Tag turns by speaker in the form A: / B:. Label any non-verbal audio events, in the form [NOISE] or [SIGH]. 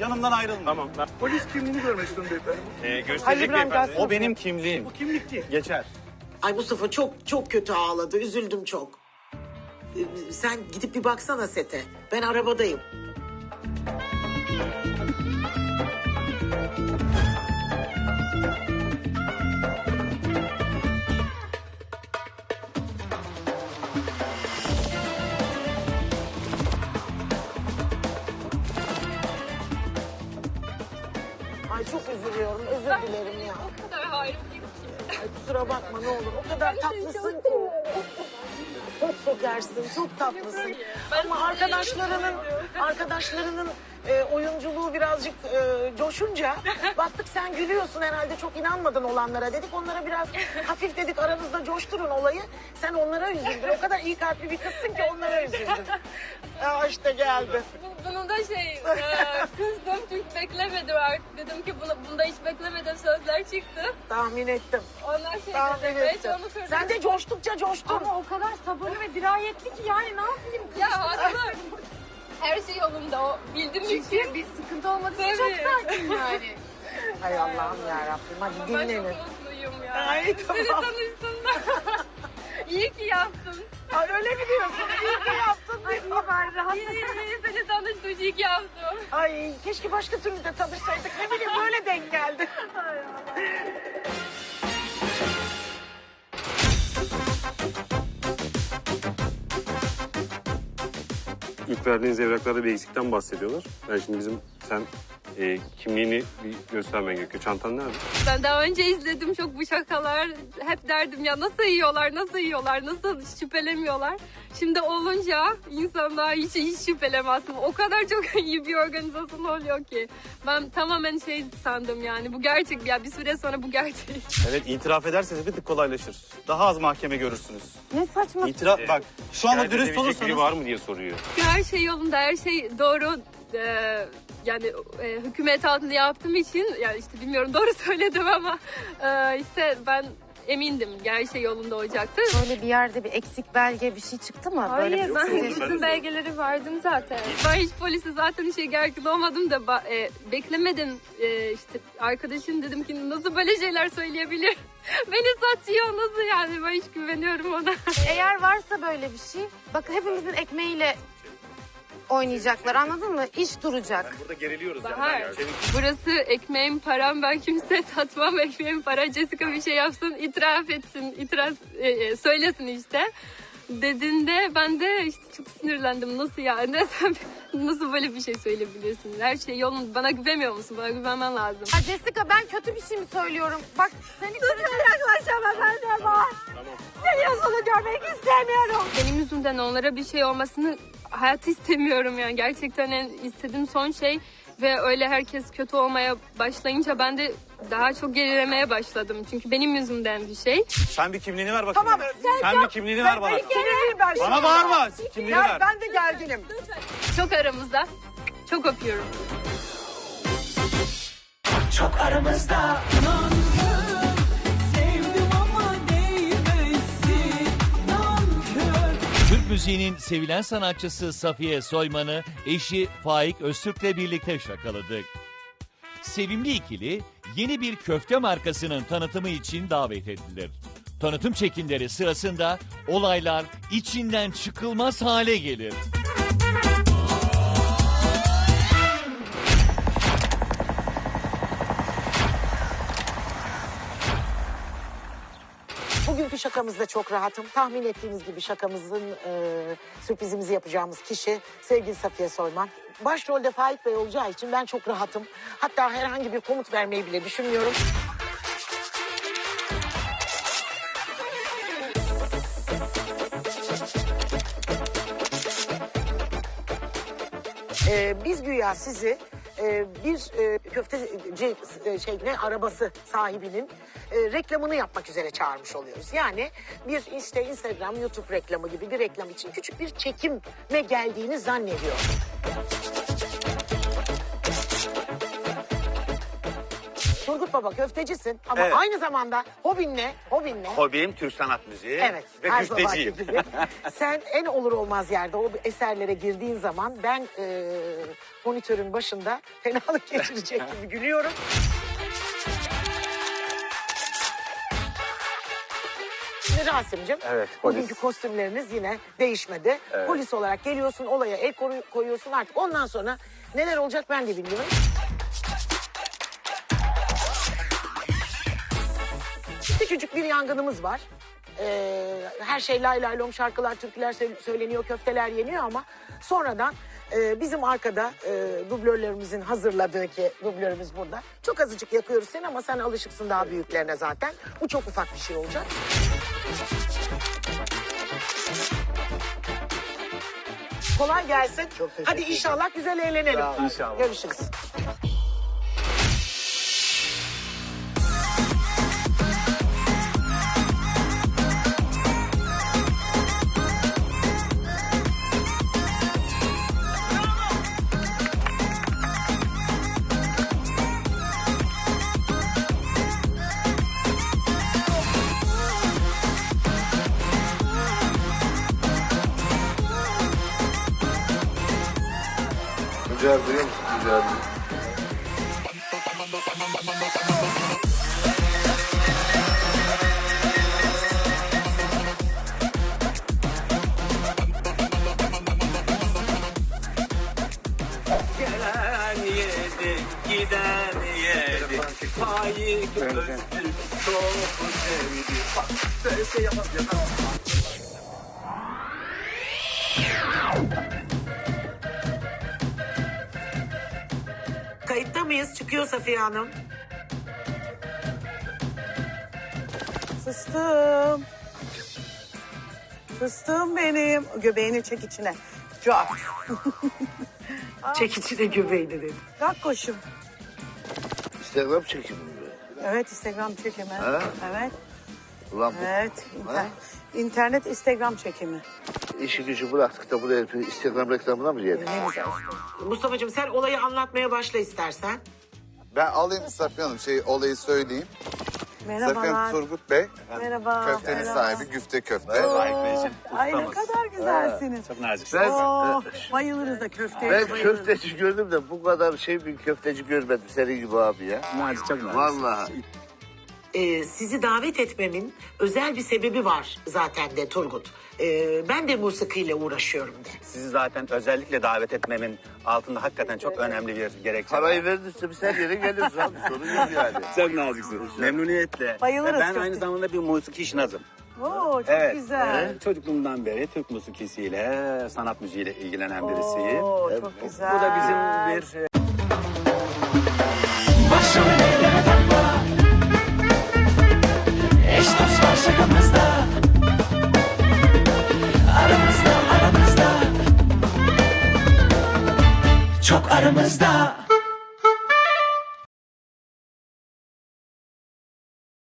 A: yanımdan ayrılmayın.
B: Tamam. Ben,
C: Polis kimliğini görmek istiyorum beyefendi.
B: e,
C: Halil
B: gösterecek
C: İbrahim
B: beyefendi.
A: O benim kimliğim.
C: Bu kimlik değil.
A: Geçer.
D: Ay Mustafa çok çok kötü ağladı. Üzüldüm çok. Ee, Sen gidip bir baksana sete. Ben arabadayım. Ay çok üzülüyorum. Özür dilerim ya.
E: O kadar halim ki.
D: Ay kusura bakma ne olur. O kadar tatlısın ki. Çok şekersin, çok tatlısın. Ama arkadaşlarının arkadaşlarının e, oyunculuğu birazcık e, coşunca [LAUGHS] baktık sen gülüyorsun herhalde çok inanmadın olanlara dedik. Onlara biraz [LAUGHS] hafif dedik aranızda coşturun olayı. Sen onlara üzüldün. O kadar iyi kalpli bir kızsın ki onlara üzüldün. [LAUGHS] Aa işte geldi.
E: Bu- Bunu da şey e, kızdım çünkü beklemedim artık. Dedim ki bunu, bunda hiç beklemedim sözler çıktı.
D: Tahmin ettim.
E: Onlar şey
D: Tahmin
E: dedi.
D: Ettim.
E: kırdım.
D: Sen de coştukça coştun.
E: Ama o kadar sabırlı ve dirayetli ki yani ne yapayım? Ya haklı. Her şey yolunda o bildiğim için. bir sıkıntı olmadı. Çok sakin yani. [LAUGHS]
D: Hay Allah'ım yarabbim hadi
E: Ben çok
D: dinlenin.
E: mutluyum ya.
D: Ay,
E: Seni
D: tamam.
E: tanıştığımda. [LAUGHS] İyi ki yaptın.
D: Ay, öyle mi diyorsun? İyi ki yaptın.
E: Ay iyi bari rahat. İyi, iyi, seni tanıştım. İyi ki yaptım.
D: Ay keşke başka türlü de tanışsaydık. Ne bileyim böyle denk geldi.
B: Verdiğiniz evraklarda bir eksikten bahsediyorlar. Yani şimdi bizim sen e, kimliğini bir göstermen gerekiyor. Çantan nerede?
E: Ben daha önce izledim çok bu şakalar. Hep derdim ya nasıl yiyorlar, nasıl yiyorlar, nasıl şüphelemiyorlar. Şimdi olunca insanlar hiç, hiç şüphelemezsin. O kadar çok [LAUGHS] iyi bir organizasyon oluyor ki. Ben tamamen şey sandım yani bu gerçek ya bir süre sonra bu gerçek. [LAUGHS]
A: Evet itiraf ederseniz bir tık kolaylaşır. Daha az mahkeme görürsünüz.
D: Ne saçma.
A: İtiraf bak şu anda
B: Şikayet
A: dürüst
B: edebilecek biri
A: olursanız
B: var mı diye soruyor.
E: Her şey yolunda, her şey doğru. Ee, yani e, hükümet altında yaptığım için yani işte bilmiyorum doğru [LAUGHS] söyledim ama e, işte ben emindim her şey yolunda olacaktı.
F: Böyle bir yerde bir eksik belge bir şey çıktı mı?
E: Hayır
F: Böyle bir
E: ben bütün belgeleri verdim zaten. Ben hiç polise zaten işe gergin olmadım da e, beklemedim e, işte arkadaşım dedim ki nasıl böyle şeyler söyleyebilir? [LAUGHS] Beni satıyor nasıl yani ben hiç güveniyorum ona.
F: Eğer varsa böyle bir şey, bakın hepimizin ekmeğiyle oynayacaklar anladın mı? İş duracak.
A: burada geriliyoruz
E: Bahar, burası ekmeğim param ben kimseye satmam ekmeğim para Jessica bir şey yapsın itiraf etsin itiraf e, e, söylesin işte dediğinde ben de işte çok sinirlendim nasıl ya [LAUGHS] ne sen nasıl böyle bir şey söyleyebilirsin her şey yolun bana güvenmiyor musun bana güvenmen lazım.
F: Ha Jessica ben kötü bir şey mi söylüyorum? Bak seni
E: de var. Seni yüzünü görmek istemiyorum. Benim yüzümden onlara bir şey olmasını hayatı [LAUGHS] istemiyorum yani. Gerçekten en istediğim son şey ve öyle herkes kötü olmaya başlayınca ben de daha çok gerilemeye başladım. Çünkü benim yüzümden bir şey.
A: Sen bir kimliğini ver bakayım.
D: Tamam,
A: Sen,
D: sen
A: bir kimliğini ver bana.
D: Ben şu
A: Bana
D: anda.
A: bağırma. Kimliğini
D: Ya
A: ver.
D: ben de gerginim.
E: Çok aramızda. Çok öpüyorum.
G: Türk müziğinin sevilen sanatçısı Safiye Soyman'ı eşi Faik Öztürk'le birlikte şakaladık. Sevimli ikili yeni bir köfte markasının tanıtımı için davet edilir. Tanıtım çekimleri sırasında olaylar içinden çıkılmaz hale gelir.
D: Bugünkü şakamızda çok rahatım. Tahmin ettiğiniz gibi şakamızın e, sürprizimizi yapacağımız kişi sevgili Safiye Soyman. Başrolde Faik Bey olacağı için ben çok rahatım. Hatta herhangi bir komut vermeyi bile düşünmüyorum. Ee, biz güya sizi e, bir e, köfteci e, şey ne arabası sahibinin e, reklamını yapmak üzere çağırmış oluyoruz. Yani bir işte Instagram, YouTube reklamı gibi bir reklam için küçük bir çekime geldiğini zannediyor. Turgut Baba köftecisin ama
A: Evet.
D: aynı zamanda hobin ne? Hobin ne?
A: Hobim Türk sanat müziği
D: Evet.
A: ve
D: her
A: güfteciyim.
D: zamanki gibi. [LAUGHS] Sen en olur olmaz yerde o eserlere girdiğin zaman ben e, monitörün başında fenalık geçirecek gibi [LAUGHS] gülüyorum. Şimdi Rasim'cim
A: Evet, polis.
D: bugünkü kostümleriniz yine değişmedi. Polis olarak geliyorsun olaya el koru- koyuyorsun artık ondan sonra neler olacak ben de bilmiyorum. Küçücük bir yangınımız var. Ee, her şey lay lay lom şarkılar, türküler sö- söyleniyor, köfteler yeniyor ama sonradan e, bizim arkada e, dublörlerimizin hazırladığı ki dublörümüz burada. Çok azıcık yakıyoruz seni ama sen alışıksın daha büyüklerine zaten. Bu çok ufak bir şey olacak. Kolay gelsin. Hadi inşallah güzel eğlenelim.
A: İnşallah.
D: Görüşürüz.
C: Güzel duyuyor musun? Güzel.
A: Gelen yedi, giden yedi. Faik Öztürk çok sevdi. Bak böyle şey yapalım.
D: Mıyız? Çıkıyor Safiye Hanım.
H: Fıstığım. Fıstığım benim. Göbeğini çek içine. Çok. [LAUGHS]
D: Çek içine göbeğini dedi.
H: Kalk koşum.
C: Instagram çekimi mi?
H: Evet Instagram çekimi.
C: Ha?
H: Evet.
C: Ulan bu
H: Evet. inter- internet Instagram çekimi.
C: İşi gücü bıraktık da buraya bir Instagram reklamına mı geldik?
H: Ne güzel.
D: Mustafa'cığım sen olayı anlatmaya başla istersen.
I: Ben alayım Safiye Hanım şey olayı söyleyeyim. Safiye Hanım
H: Merhabalar.
I: Turgut Bey.
H: Merhaba.
I: Köftenin
H: merhaba.
I: sahibi Güfte Köfte.
A: Beyciğim,
H: Ay ne
A: ustamız.
H: kadar güzelsiniz.
A: Çok naziksiniz.
C: Ben,
H: Oo, bayılırız da köfteye
C: ben
H: bayılırız.
C: köfteci gördüm de bu kadar şey bir köfteci görmedim senin gibi abi ya.
A: Nazik, çok nazik.
C: Vallahi.
D: Ee, sizi davet etmemin özel bir sebebi var zaten de Turgut. Ee, ben de musikiyle uğraşıyorum de.
A: Sizi zaten özellikle davet etmemin altında hakikaten çok önemli bir gerekçe var.
C: Parayı verdiyse biz her yere geliyoruz abi sorun yok yani.
A: Çok naziksiniz. Memnuniyetle.
H: Bayılırız
A: Ve ben
H: çok
A: aynı zamanda bir musiki işnazım.
H: Oo, çok
A: Evet.
H: güzel.
A: evet. Çocukluğumdan beri Türk musikisiyle, sanat müziğiyle ilgilenen birisiyim.
H: Oo, çok güzel.
A: Bu da bizim bir